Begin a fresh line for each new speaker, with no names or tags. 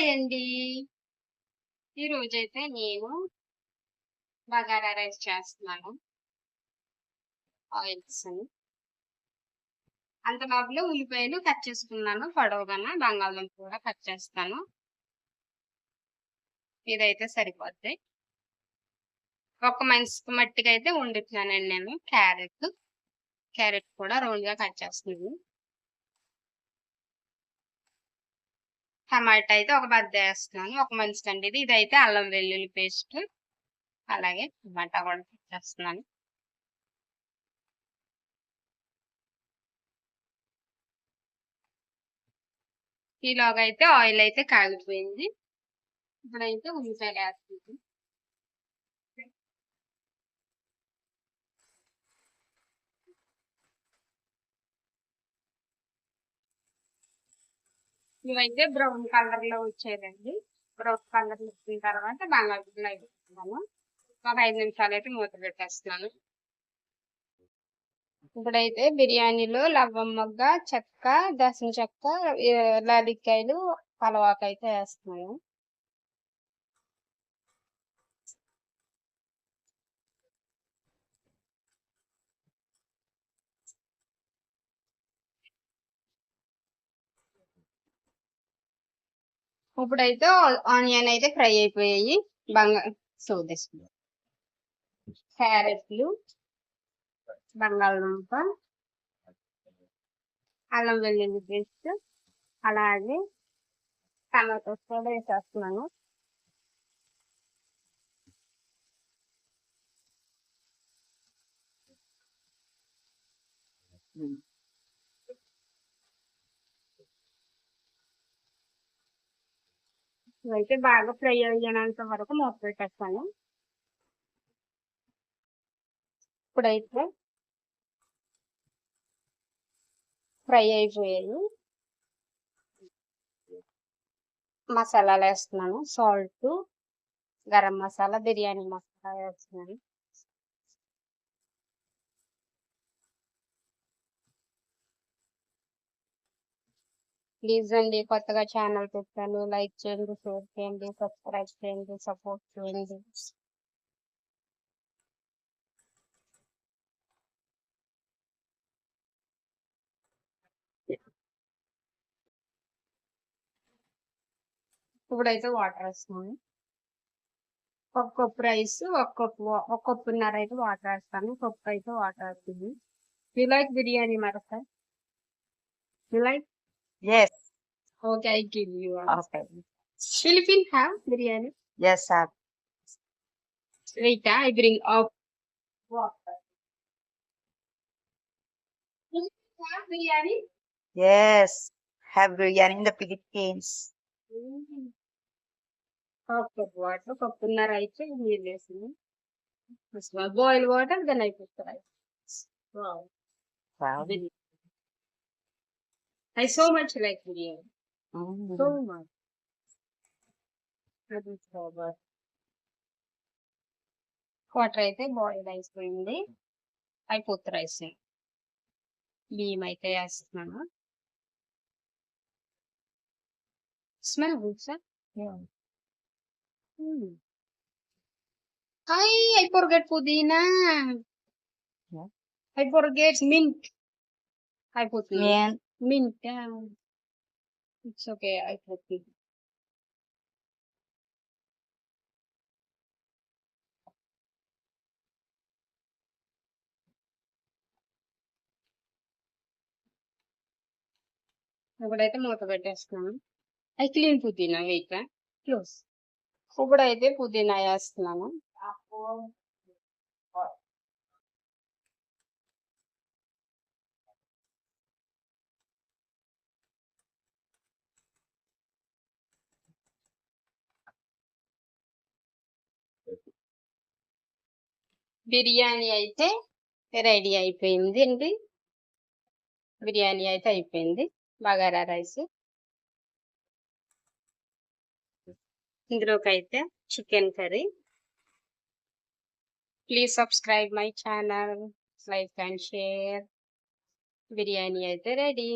Hi అండి ఈరోజైతే నేను బగారా రైస్ చేస్తున్నాను. ఆయిల్స్. అని అంత బాబులో ఉల్లిపాయలు కట్ చేసుకున్నాను. పొడవుగా బంగాళదుంప కూడా కట్ చేస్తాను. ఇదైతే సరిపోద్ది. ఒక మనిషికి మట్టికి అయితే వండుతున్నానండి నేను. క్యారెట్. క్యారెట్ కూడా రౌండ్గా కట్ చేస్తున్నాను. టమాటా అయితే ఒక బద్ద వేస్తున్నాను. ఒక మంచి అండి ఇది. ఇదైతే అల్లం వెల్లుల్లి పేస్ట్. అలాగే టమాటా కూడా చేస్తున్నాను ఈలోగా అయితే ఆయిల్ అయితే కాగిపోయింది ఇప్పుడైతే ఉల్లిపాయలు వేస్తుంది ఇవైతే బ్రౌన్ కలర్లో వచ్చేదండి బ్రౌన్ కలర్ వచ్చిన తర్వాత బంగాళదుంపలు అయిపోతున్నాను ఒక ఐదు నిమిషాలు అయితే మూత పెట్టేస్తున్నాను. ఇప్పుడైతే బిర్యానీలో లవ్వం మొగ్గ చెక్క దసన చెక్క లాలిక్కాయలు పలవాకైతే అయితే వేస్తున్నాను. ఇప్పుడైతే ఆనియన్ అయితే ఫ్రై అయిపోయాయి. బంగా సోదేసుకుందాం క్యారెట్లు బంగాళదుంప అల్లం వెల్లుల్లి పేస్ట్ అలాగే టమాటోస్ కూడా వేసేస్తున్నాను. ఇవైతే బాగా ఫ్రై అయ్యేంత వరకు మూత పెట్టేస్తాను. ఇప్పుడైతే ఫ్రై అయిపోయాయి. మసాలాలు వేస్తున్నాను సాల్ట్ గరం మసాలా బిర్యానీ మసాలా వేస్తున్నాను. ప్లీజ్ అండి కొత్తగా ఛానల్ పెట్టాను. లైక్ చేయండి షేర్ చేయండి సబ్స్క్రైబ్ చేయండి సపోర్ట్ చేయండి. ఇప్పుడైతే వాటర్ వేస్తున్నాను. ఒక్కొక్క రైస్ ఒక్కొక్క ఒక్కొక్కన్నర అయితే వాటర్ వేస్తాను. ఒక్కొక్క అయితే వాటర్ వేస్తుంది యూ లైక్ బిర్యానీ మరొక you like
Yes.
Okay, I give you one.
Okay.
Philippine have biryani?
Yes, have.
Wait, ah, I bring up water. Have biryani?
Yes, have biryani in the Philippines.
Mm-hmm. Mm. Okay, water. Coconut rice. the listen. First, boil water, then I put the rice. Wow.
Wow.
I so much like biryani.
Mm.
So much. అది super water అయితే boil అయిపోయింది అయిపోతుంది rice బియ్యం అయితే వేస్తున్నాను smell good sir
Yeah.
Hi I forget పుదీనా
Yeah.
I forget mint అయిపోతుంది
Yan.
Mint it's okay అయిపోతుంది ఇప్పుడైతే మూత పెట్టేస్తున్నాను ఐ క్లీన్ పుదీనా వెయిట్ క్లోజ్ ఇప్పుడైతే పుదీనా వేస్తున్నాను బిర్యానీ అయితే రెడీ అయిపోయింది అండి. బిర్యానీ అయితే అయిపోయింది. బగారా రైస్. ఇందులోకి అయితే chicken curry. Please subscribe my channel. Like and share. Biryani అయితే రెడీ.